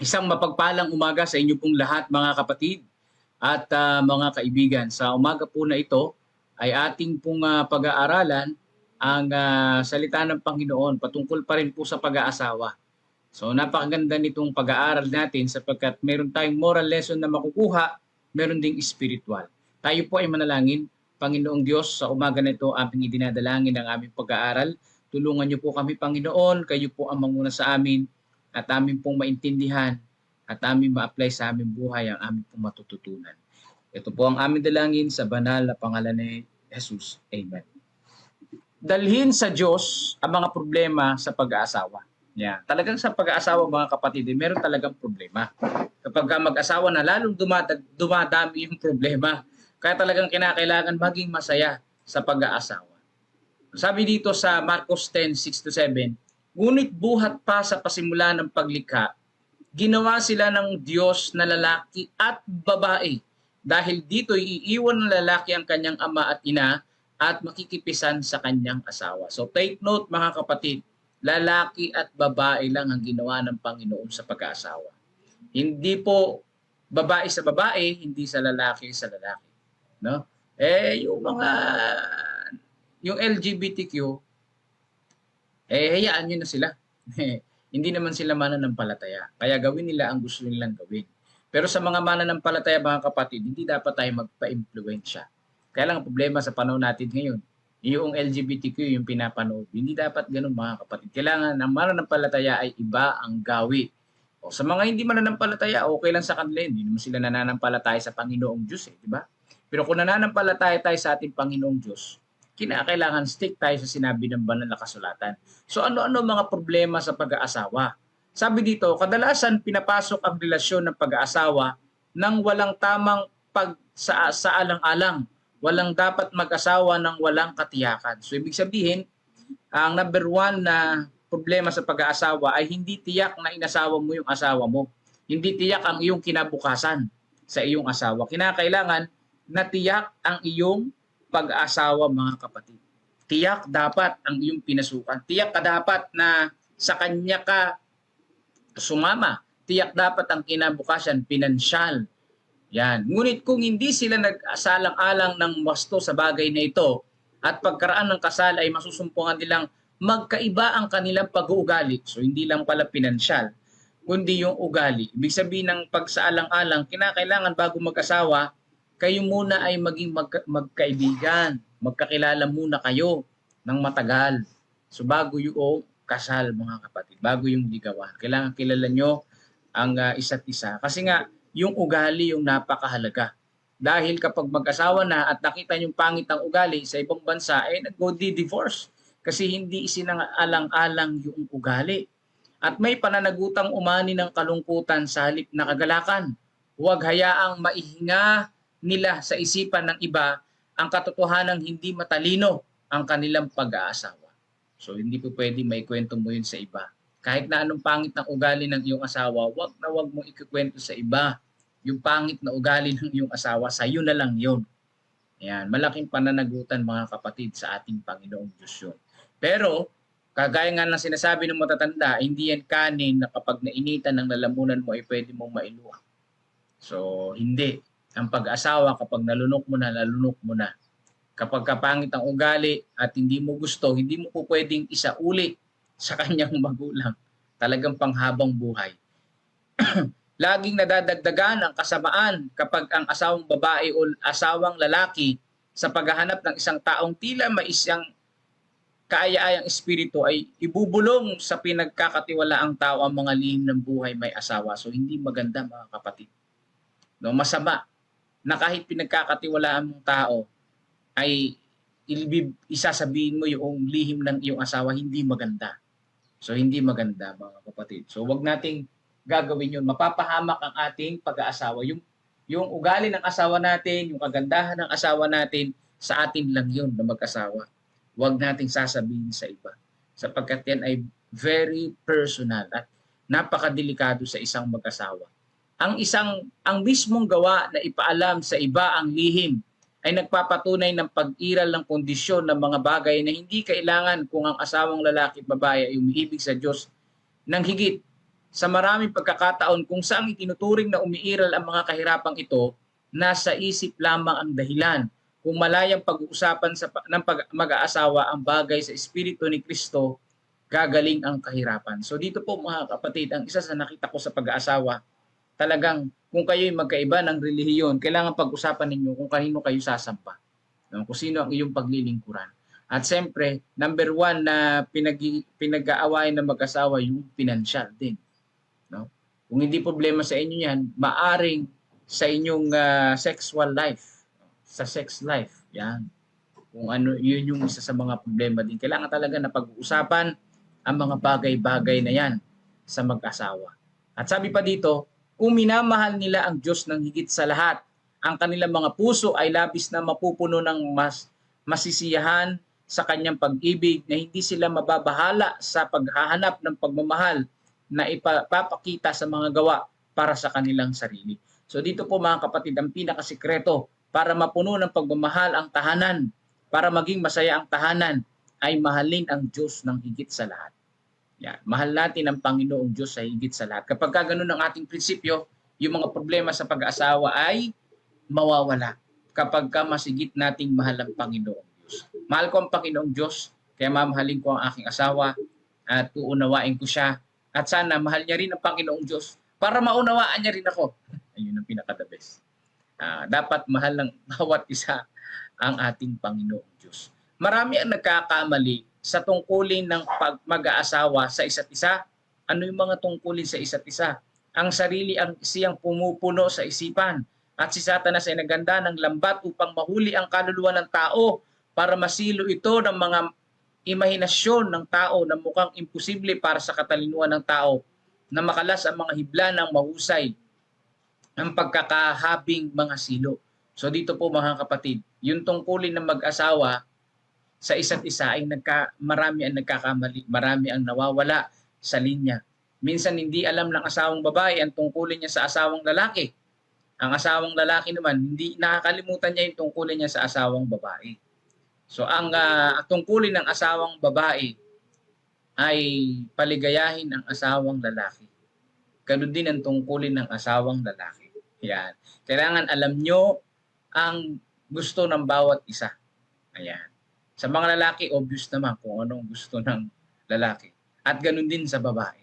Isang mapagpalang umaga sa inyo pong lahat mga kapatid at ah, mga kaibigan. Sa umaga po na ito ay ating pong ah, pag-aaralan ang ah, salita ng Panginoon patungkol pa rin po sa pag-aasawa. So napakaganda nitong pag-aaral natin sapagkat meron tayong moral lesson na makukuha, meron ding spiritual. Tayo po ay manalangin. Panginoong Diyos, sa umaga na ito aming idinadalangin ang aming pag-aaral. Tulungan niyo po kami, Panginoon. Kayo po ang manguna sa amin at amin pong maintindihan at amin ma-apply sa aming buhay ang aming pong matututunan. Ito po ang aming dalangin sa banal na pangalan ni Jesus. Amen. Dalhin sa Diyos ang mga problema sa pag-aasawa. Yeah. Talagang sa pag-aasawa mga kapatid, eh, meron talagang problema. Kapag ka mag-asawa na, lalong dumadag, dumadami yung problema. Kaya talagang kinakailangan maging masaya sa pag-aasawa. Sabi dito sa Marcos 10, 6-7, Ngunit buhat pa sa pasimula ng paglikha, ginawa sila ng Diyos na lalaki at babae. Dahil dito iiwan ng lalaki ang kanyang ama at ina at makikipisan sa kanyang asawa. So take note mga kapatid, lalaki at babae lang ang ginawa ng Panginoon sa pag-aasawa. Hindi po babae sa babae, hindi sa lalaki sa lalaki. No? Eh, yung mga, yung LGBTQ, eh, hayaan nyo na sila. hindi naman sila mananampalataya. Kaya gawin nila ang gusto nilang gawin. Pero sa mga mananampalataya, mga kapatid, hindi dapat tayo magpa-impluensya. Kaya lang ang problema sa panahon natin ngayon, yung LGBTQ yung pinapanood. Hindi dapat ganun mga kapatid. Kailangan ang mananampalataya ay iba ang gawi. O sa mga hindi mananampalataya, okay lang sa kanila. Hindi naman sila nananampalataya sa Panginoong Diyos, eh, di ba? Pero kung nananampalataya tayo sa ating Panginoong Diyos, kinakailangan stick tayo sa sinabi ng banal na kasulatan. So ano-ano mga problema sa pag-aasawa? Sabi dito, kadalasan pinapasok ang relasyon ng pag-aasawa nang walang tamang pag sa, sa alang-alang. Walang dapat mag-asawa ng walang katiyakan. So ibig sabihin, ang number one na problema sa pag-aasawa ay hindi tiyak na inasawa mo yung asawa mo. Hindi tiyak ang iyong kinabukasan sa iyong asawa. Kinakailangan na tiyak ang iyong pag-asawa mga kapatid. Tiyak dapat ang iyong pinasukan. Tiyak ka dapat na sa kanya ka sumama. Tiyak dapat ang kinabukasan, pinansyal. Yan. Ngunit kung hindi sila nag-asalang-alang ng wasto sa bagay na ito at pagkaraan ng kasal ay masusumpungan nilang magkaiba ang kanilang pag-uugali. So hindi lang pala pinansyal, kundi yung ugali. Ibig sabihin ng pagsaalang-alang, kinakailangan bago mag-asawa, kayo muna ay maging magka- magkaibigan. Magkakilala muna kayo ng matagal. So bago yung kasal mga kapatid, bago yung ligawan, kailangan kilala nyo ang uh, isa't isa. Kasi nga, yung ugali yung napakahalaga. Dahil kapag mag-asawa na at nakita yung pangit ang ugali sa ibang bansa, eh nag-go divorce. Kasi hindi isinang-alang-alang yung ugali. At may pananagutang umani ng kalungkutan sa halip na kagalakan. Huwag hayaang maihinga nila sa isipan ng iba ang katotohanan hindi matalino ang kanilang pag-aasawa. So hindi po pwede may kwento mo yun sa iba. Kahit na anong pangit ng ugali ng iyong asawa, wag na wag mong ikikwento sa iba. Yung pangit na ugali ng iyong asawa, sa iyo na lang yun. Yan, malaking pananagutan mga kapatid sa ating Panginoong Diyos yun. Pero, kagaya nga ng sinasabi ng matatanda, hindi yan kanin na kapag nainitan ng lalamunan mo ay pwede mong mailuwang. So, hindi ang pag-asawa kapag nalunok mo na, nalunok mo na. Kapag kapangit ang ugali at hindi mo gusto, hindi mo po pwedeng isauli sa kanyang magulang. Talagang panghabang buhay. Laging nadadagdagan ang kasamaan kapag ang asawang babae o asawang lalaki sa paghahanap ng isang taong tila may isang kaaya-ayang espiritu ay ibubulong sa pinagkakatiwalaang tao ang mga lihim ng buhay may asawa. So hindi maganda mga kapatid. No, masama na kahit pinagkakatiwalaan mong tao ay ilibib, isasabihin mo yung lihim ng iyong asawa, hindi maganda. So, hindi maganda, mga kapatid. So, wag nating gagawin yun. Mapapahamak ang ating pag-aasawa. Yung, yung ugali ng asawa natin, yung kagandahan ng asawa natin, sa atin lang yun na mag-asawa. Huwag nating sasabihin sa iba. Sapagkat yan ay very personal at napakadelikado sa isang mag-asawa ang isang ang mismong gawa na ipaalam sa iba ang lihim ay nagpapatunay ng pag-iral ng kondisyon ng mga bagay na hindi kailangan kung ang asawang lalaki at babae ay umiibig sa Diyos ng higit sa maraming pagkakataon kung saan itinuturing na umiiral ang mga kahirapang ito, nasa isip lamang ang dahilan. Kung malayang pag-uusapan sa, ng pag, mag-aasawa ang bagay sa Espiritu ni Kristo, gagaling ang kahirapan. So dito po mga kapatid, ang isa sa nakita ko sa pag-aasawa, talagang kung kayo'y magkaiba ng relihiyon, kailangan pag-usapan ninyo kung kanino kayo sasampa. No? Kung sino ang iyong paglilingkuran. At siyempre, number one na pinag, pinag-aawayan ng mag-asawa, yung financial din. No? Kung hindi problema sa inyo yan, maaring sa inyong ah, sexual life, sa sex life, yan. Kung ano, yun yung isa sa mga problema din. Kailangan talaga na pag-uusapan ang mga bagay-bagay na yan sa mag-asawa. At sabi pa dito, kung minamahal nila ang Diyos ng higit sa lahat, ang kanilang mga puso ay labis na mapupuno ng mas masisiyahan sa kanyang pag-ibig na hindi sila mababahala sa paghahanap ng pagmamahal na ipapakita sa mga gawa para sa kanilang sarili. So dito po mga kapatid, ang pinakasikreto para mapuno ng pagmamahal ang tahanan, para maging masaya ang tahanan, ay mahalin ang Diyos ng higit sa lahat. Yan. Mahal natin ang Panginoong Diyos sa higit sa lahat. Kapag ka ganun ang ating prinsipyo, yung mga problema sa pag-asawa ay mawawala kapag ka masigit nating mahal ang Panginoong Diyos. Mahal ko ang Panginoong Diyos, kaya mamahalin ko ang aking asawa at uunawain ko siya. At sana mahal niya rin ang Panginoong Diyos para maunawaan niya rin ako. Ayun ang pinaka-the best. Ah, dapat mahal ng bawat isa ang ating Panginoong Diyos. Marami ang nagkakamali sa tungkulin ng pag mag-aasawa sa isa't isa. Ano yung mga tungkulin sa isa't isa? Ang sarili ang siyang pumupuno sa isipan at si Satanas ay naganda ng lambat upang mahuli ang kaluluwa ng tao para masilo ito ng mga imahinasyon ng tao na mukhang imposible para sa katalinuhan ng tao na makalas ang mga hibla ng mahusay ang pagkakahabing mga silo. So dito po mga kapatid, yung tungkulin ng mag-asawa sa isa't isa ay nagka, marami ang nagkakamali, marami ang nawawala sa linya. Minsan hindi alam ng asawang babae ang tungkulin niya sa asawang lalaki. Ang asawang lalaki naman, hindi nakakalimutan niya yung tungkulin niya sa asawang babae. So ang uh, tungkulin ng asawang babae ay paligayahin ang asawang lalaki. Ganun din ang tungkulin ng asawang lalaki. Yan. Kailangan alam nyo ang gusto ng bawat isa. Ayan. Sa mga lalaki, obvious naman kung anong gusto ng lalaki. At ganun din sa babae.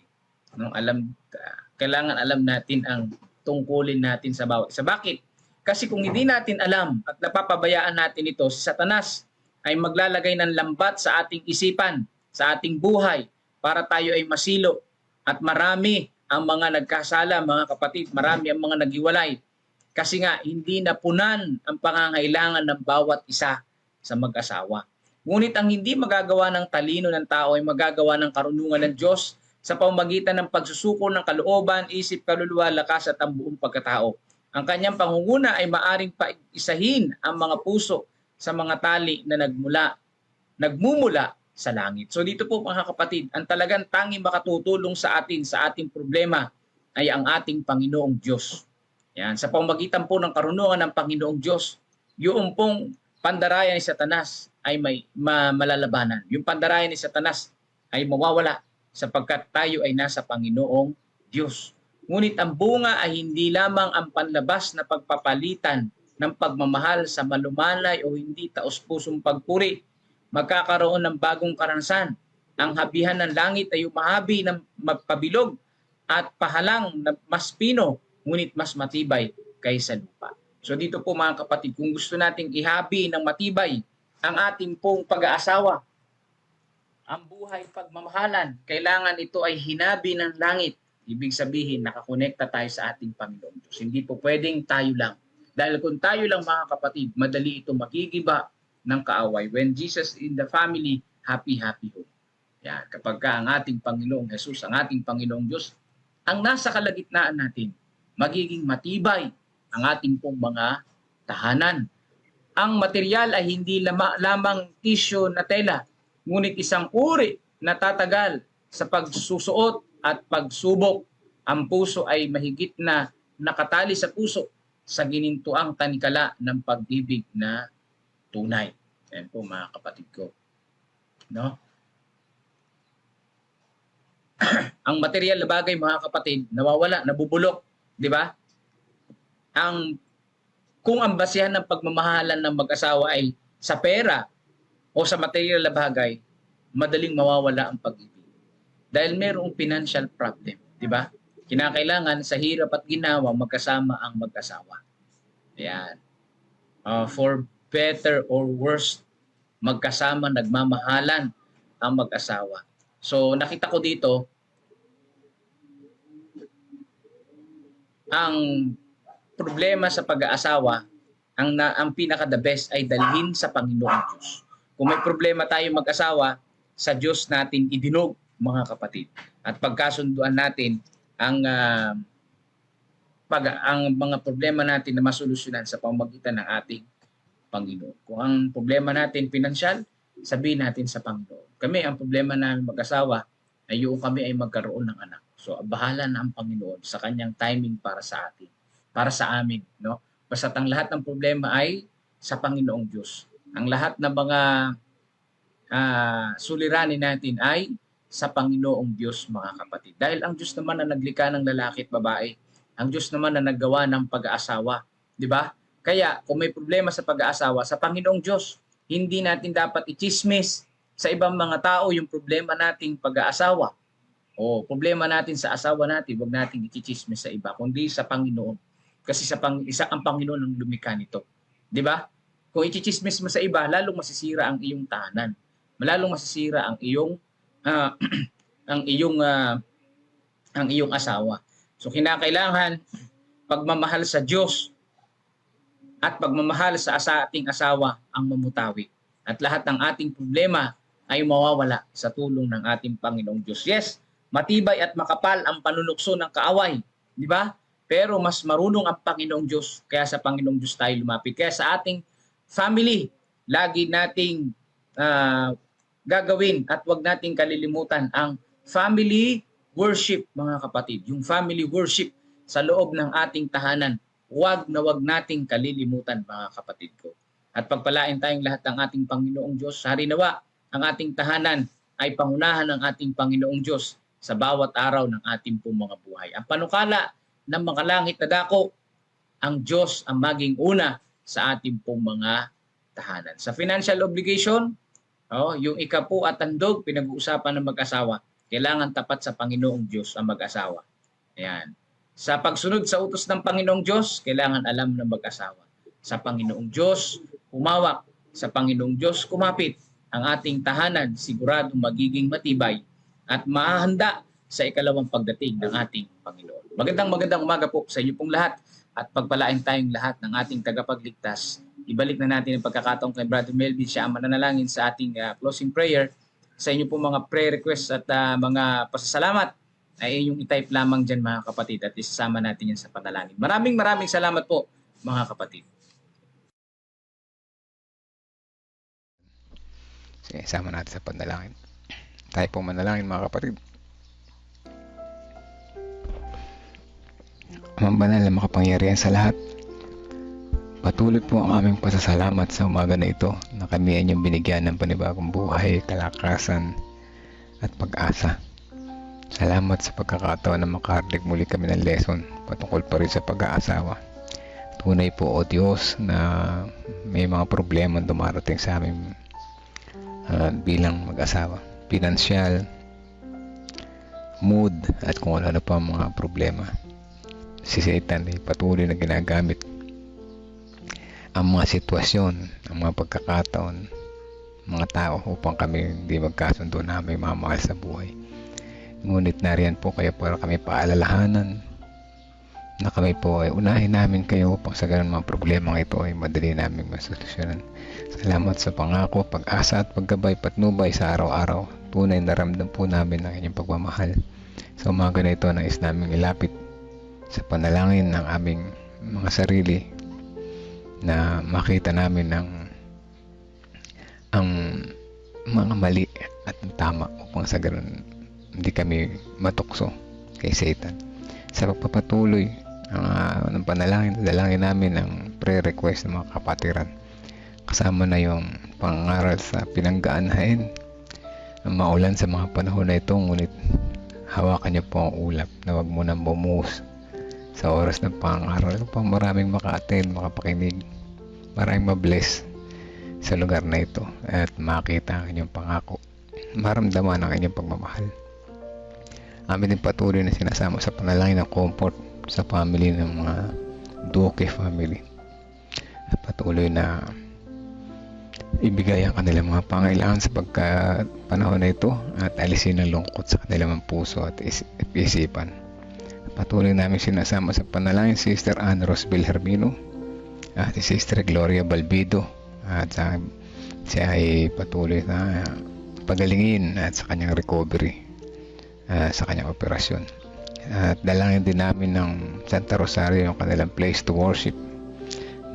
No, alam, uh, kailangan alam natin ang tungkulin natin sa bawat isa. Bakit? Kasi kung hindi natin alam at napapabayaan natin ito, si Satanas ay maglalagay ng lambat sa ating isipan, sa ating buhay, para tayo ay masilo. At marami ang mga nagkasala, mga kapatid, marami ang mga naghiwalay. Kasi nga, hindi napunan ang pangangailangan ng bawat isa sa mag-asawa. Ngunit ang hindi magagawa ng talino ng tao ay magagawa ng karunungan ng Diyos sa pamamagitan ng pagsusuko ng kalooban, isip, kaluluwa, lakas at ang buong pagkatao. Ang kanyang pangunguna ay maaring paisahin ang mga puso sa mga tali na nagmula, nagmumula sa langit. So dito po mga kapatid, ang talagang tanging makatutulong sa atin sa ating problema ay ang ating Panginoong Diyos. Yan, sa pamagitan po ng karunungan ng Panginoong Diyos, yung pong pandarayan ni Satanas ay may ma- malalabanan. Yung pandarayan ni Satanas ay mawawala sapagkat tayo ay nasa Panginoong Diyos. Ngunit ang bunga ay hindi lamang ang panlabas na pagpapalitan ng pagmamahal sa malumanay o hindi taos-pusong pagpuri. Magkakaroon ng bagong karanasan. Ang habihan ng langit ay umahabi ng magpabilog at pahalang na mas pino, ngunit mas matibay kaysa lupa. So dito po mga kapatid, kung gusto nating ihabi ng matibay ang ating pong pag-aasawa, ang buhay pagmamahalan, kailangan ito ay hinabi ng langit. Ibig sabihin, nakakonekta tayo sa ating Panginoon Diyos. Hindi po pwedeng tayo lang. Dahil kung tayo lang mga kapatid, madali ito magigiba ng kaaway. When Jesus in the family, happy, happy home. Yan. Kapag ka ang ating Panginoong Jesus, ang ating Panginoong Diyos, ang nasa kalagitnaan natin, magiging matibay ang ating pong mga tahanan. Ang material ay hindi lama, lamang tissue na tela, ngunit isang uri na tatagal sa pagsusuot at pagsubok. Ang puso ay mahigit na nakatali sa puso sa ginintuang tanikala ng pag-ibig na tunay. Yan po mga kapatid ko. No? ang material na bagay mga kapatid nawawala, nabubulok, di ba? Ang kung ang basihan ng pagmamahalan ng mag-asawa ay sa pera o sa material na bagay, madaling mawawala ang pag-ibig. Dahil merong financial problem, di ba? Kinakailangan sa hirap at ginawa magkasama ang mag-asawa. Ayan. Uh, for better or worse, magkasama, nagmamahalan ang mag-asawa. So nakita ko dito, ang problema sa pag-aasawa, ang, na, ang pinaka the best ay dalhin sa Panginoong Diyos. Kung may problema tayo mag-asawa, sa Diyos natin idinog, mga kapatid. At pagkasunduan natin ang ah, pag ang mga problema natin na masolusyonan sa pamamagitan ng ating Panginoon. Kung ang problema natin pinansyal, sabihin natin sa Panginoon. Kami, ang problema namin mag-asawa, ay yung kami ay magkaroon ng anak. So, bahala na ang Panginoon sa kanyang timing para sa atin, para sa amin. No? Basta ang lahat ng problema ay sa Panginoong Diyos. Ang lahat ng mga ah, suliranin natin ay sa Panginoong Diyos, mga kapatid. Dahil ang Diyos naman na naglikha ng lalaki at babae, ang Diyos naman na naggawa ng pag-aasawa. Di ba? Kaya kung may problema sa pag-aasawa, sa Panginoong Diyos, hindi natin dapat ichismis sa ibang mga tao yung problema nating pag-aasawa. O problema natin sa asawa natin, huwag natin ichismis sa iba, kundi sa Panginoon. Kasi sa pang, isa ang Panginoon ang lumikha nito. Di ba? Kung ichismis mo sa iba, lalong masisira ang iyong tahanan. Lalong masisira ang iyong ah, ang iyong ah, ang iyong asawa. So kinakailangan pagmamahal sa Diyos at pagmamahal sa asa ating asawa ang mamutawi. At lahat ng ating problema ay mawawala sa tulong ng ating Panginoong Diyos. Yes, matibay at makapal ang panunukso ng kaaway, di ba? Pero mas marunong ang Panginoong Diyos, kaya sa Panginoong Diyos tayo lumapit. Kaya sa ating family, lagi nating ah, gagawin at wag nating kalilimutan ang family worship, mga kapatid. Yung family worship sa loob ng ating tahanan, wag na wag nating kalilimutan, mga kapatid ko. At pagpalain tayong lahat ng ating Panginoong Diyos. Harinawa, ang ating tahanan ay pangunahan ng ating Panginoong Diyos sa bawat araw ng ating pong mga buhay. Ang panukala ng mga langit na dako, ang Diyos ang maging una sa ating pong mga tahanan. Sa financial obligation, oh, yung ikapu at tandog, pinag-uusapan ng mag-asawa, kailangan tapat sa Panginoong Diyos ang mag-asawa. Ayan. Sa pagsunod sa utos ng Panginoong Diyos, kailangan alam ng mag-asawa. Sa Panginoong Diyos, humawak. Sa Panginoong Diyos, kumapit. Ang ating tahanan, sigurado magiging matibay at mahahanda sa ikalawang pagdating ng ating Panginoon. Magandang magandang umaga po sa inyo pong lahat at pagpalain tayong lahat ng ating tagapagligtas. Ibalik na natin ang pagkakataon kay Brother Melvin siya ang mananalangin sa ating ah, closing prayer sa inyo pong mga prayer requests at ah, mga pasasalamat ay inyong i-type lamang dyan mga kapatid at isasama natin yan sa panalangin. Maraming maraming salamat po mga kapatid. Sige, sama natin sa panalangin. Tayo po manalangin mga kapatid. Amang banal na makapangyarihan sa lahat. Patuloy po ang aming pasasalamat sa umaga na ito na kami ay inyong binigyan ng panibagong buhay, kalakasan at pag-asa. Salamat sa pagkakataon na makarinig muli kami ng lesson patungkol pa rin sa pag-aasawa. Tunay po o Diyos na may mga problema dumarating sa aming uh, bilang mag-asawa. Pinansyal, mood, at kung ano pa ang mga problema. Si Satan ay patuloy na ginagamit ang mga sitwasyon, ang mga pagkakataon, mga tao upang kami hindi magkasundo na may mamahal sa buhay. Ngunit nariyan po kayo para kami paalalahanan na kami po ay unahin namin kayo upang sa ganun mga problema ito ay madali namin masolusyonan. Salamat sa pangako, pag-asa at paggabay patnubay sa araw-araw. Tunay na ramdam po namin ang inyong pagmamahal. Sa umaga na ito, nais namin ilapit sa panalangin ng aming mga sarili na makita namin ang ang mga mali at tama upang sa ganun hindi kami matukso kay Satan. Sa pagpapatuloy ang uh, ng panalangin, dalangin namin ang prayer request ng mga kapatiran kasama na yung pangaral sa pinanggaanhain ang maulan sa mga panahon na ito ngunit hawakan niyo po ang ulap na wag mo nang bumuhos sa oras ng pangaral pa maraming maka-attend, makapakinig. Maraming mabless sa lugar na ito at makita ang inyong pangako. Maramdaman ang inyong pagmamahal. Amin din patuloy na sinasama sa panalangin ng comfort sa family ng mga Duque family. At patuloy na ibigay ang kanilang mga pangailangan sa pagka panahon na ito at alisin ang lungkot sa kanilang puso at is- isipan. Patuloy namin sinasama sa panalangin si Sister Anne Rosbel Hermino at si Sister Gloria Balbido at sa, siya ay patuloy na pagalingin at sa kanyang recovery ah, sa kanyang operasyon. At dalangin din namin ng Santa Rosario yung kanilang place to worship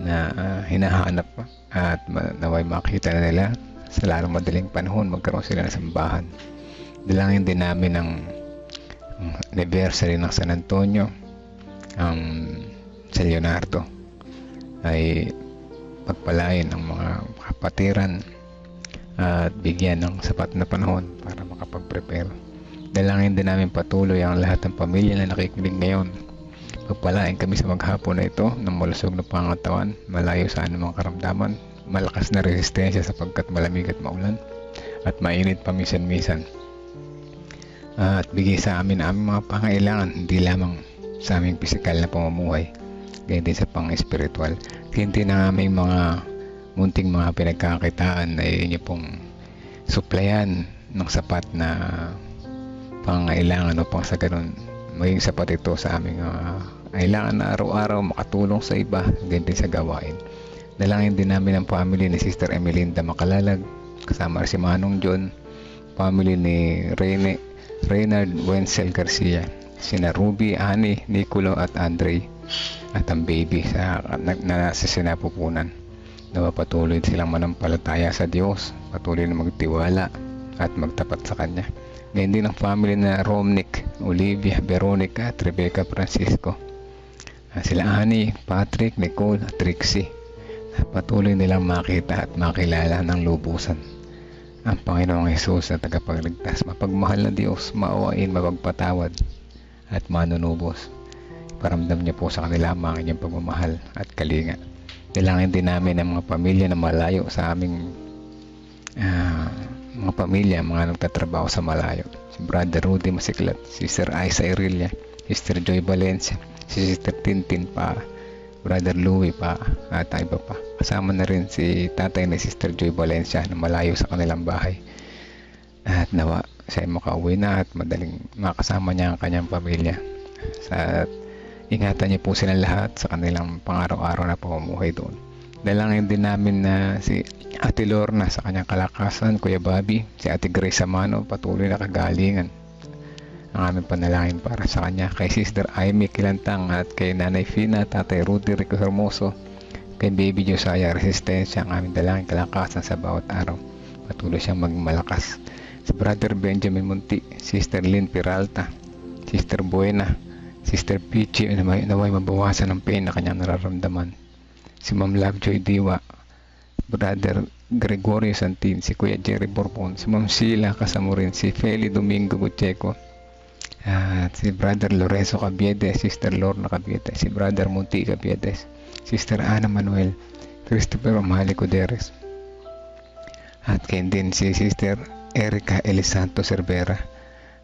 na ah, hinahanap at naway makita na nila sa lalong madaling panahon magkaroon sila ng sambahan. Dalangin din namin ng anniversary ng San Antonio ang San Leonardo ay pagpalain ang mga kapatiran at bigyan ng sapat na panahon para makapag-prepare. Dalangin din namin patuloy ang lahat ng pamilya na nakikinig ngayon Pagpalain kami sa maghapon na ito ng malusog na pangatawan, malayo sa anumang karamdaman, malakas na resistensya sapagkat malamig at maulan, at mainit paminsan-minsan. At bigay sa amin ang aming mga pangailangan, hindi lamang sa aming pisikal na pamumuhay, gayon din sa pang-espiritual. Gayon din ang aming mga munting mga pinagkakitaan ay inyo pong suplayan ng sapat na pangailangan upang sa ganun maging sapat ito sa aming uh, kailangan na araw-araw makatulong sa iba ganyan din sa gawain. Dalangin din namin ang family ni Sister Emelinda Makalalag kasama si Manong John, family ni Rene, Reynard Wenzel Garcia, sina Ruby, Ani, Nicolo at Andre at ang baby sa, na, na nasa sinapupunan. Patuloy silang manampalataya sa Diyos, patuloy na magtiwala at magtapat sa Kanya. Ganyan din ang family na Romnick, Olivia, Veronica at Rebecca Francisco. Ah, Sila Ani, Patrick, Nicole at Trixie. Patuloy nilang makita at makilala ng lubusan. Ang Panginoong Hesus na tagapagligtas, mapagmahal na Diyos, maawain, mapagpatawad at manunubos. Paramdam niyo po sa kanila ang mga inyong pagmamahal at kalinga. Dalangin din namin ang mga pamilya na malayo sa aming ah, mga pamilya, mga nagtatrabaho sa malayo. Si Brother Rudy Masiklat, Sister Isa Irelia, Sister Joy Valencia, si Sister Tintin pa, Brother Louie pa, at iba pa. Kasama na rin si tatay ni Sister Joy Valencia na malayo sa kanilang bahay. At nawa siya ay makauwi na at madaling makasama niya ang kanyang pamilya. Sa ingatan niyo po sila lahat sa kanilang pang-araw-araw na pamumuhay doon. Dalangin din namin na si Ate Lorna sa kanyang kalakasan, Kuya Bobby, si Ate Grace Samano, patuloy na kagalingan. Ang aming panalangin para sa kanya, kay Sister Amy Kilantang at kay Nanay Fina, Tatay Rudy Rico Hermoso, kay Baby Josiah Resistensya, ang aming dalangin kalakasan sa bawat araw. Patuloy siyang maging malakas. Si Brother Benjamin Munti, Sister Lynn Peralta, Sister Buena, Sister Peachy, naway, naway mabawasan ang pain na kanyang nararamdaman si Ma'am Lovejoy Diwa, Brother Gregorio Santin, si Kuya Jerry Borbon, si Ma'am Sheila kasama rin si Feli Domingo Gutcheco, at si Brother Lorenzo Cabiedes, Sister Lorna Cabiedes, si Brother Munti Cabiedes, Sister Ana Manuel, Christopher Omali Cuderes, at kaya din si Sister Erica Elisanto Cervera,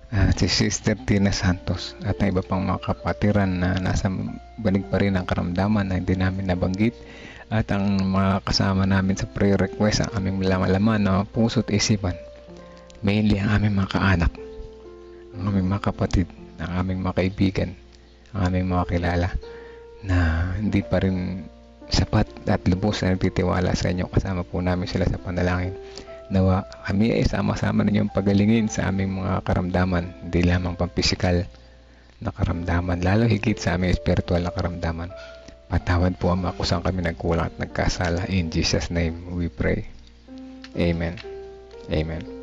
at si Sister Tina Santos at ang iba pang mga kapatiran na nasa banig pa rin ang karamdaman na hindi namin nabanggit at ang mga kasama namin sa prayer request ang aming malaman na puso at isipan mainly ang aming mga kaanak ang aming mga kapatid ang aming mga kaibigan ang aming mga kilala na hindi pa rin sapat at lubos na nagtitiwala sa inyo kasama po namin sila sa panalangin Nawa kami ay sama-sama ninyong pagalingin sa aming mga karamdaman, hindi lamang pampisikal na karamdaman, lalo higit sa aming espiritual na karamdaman. Patawad po ang mga kusang kami nagkulang at nagkasala. In Jesus' name we pray. Amen. Amen.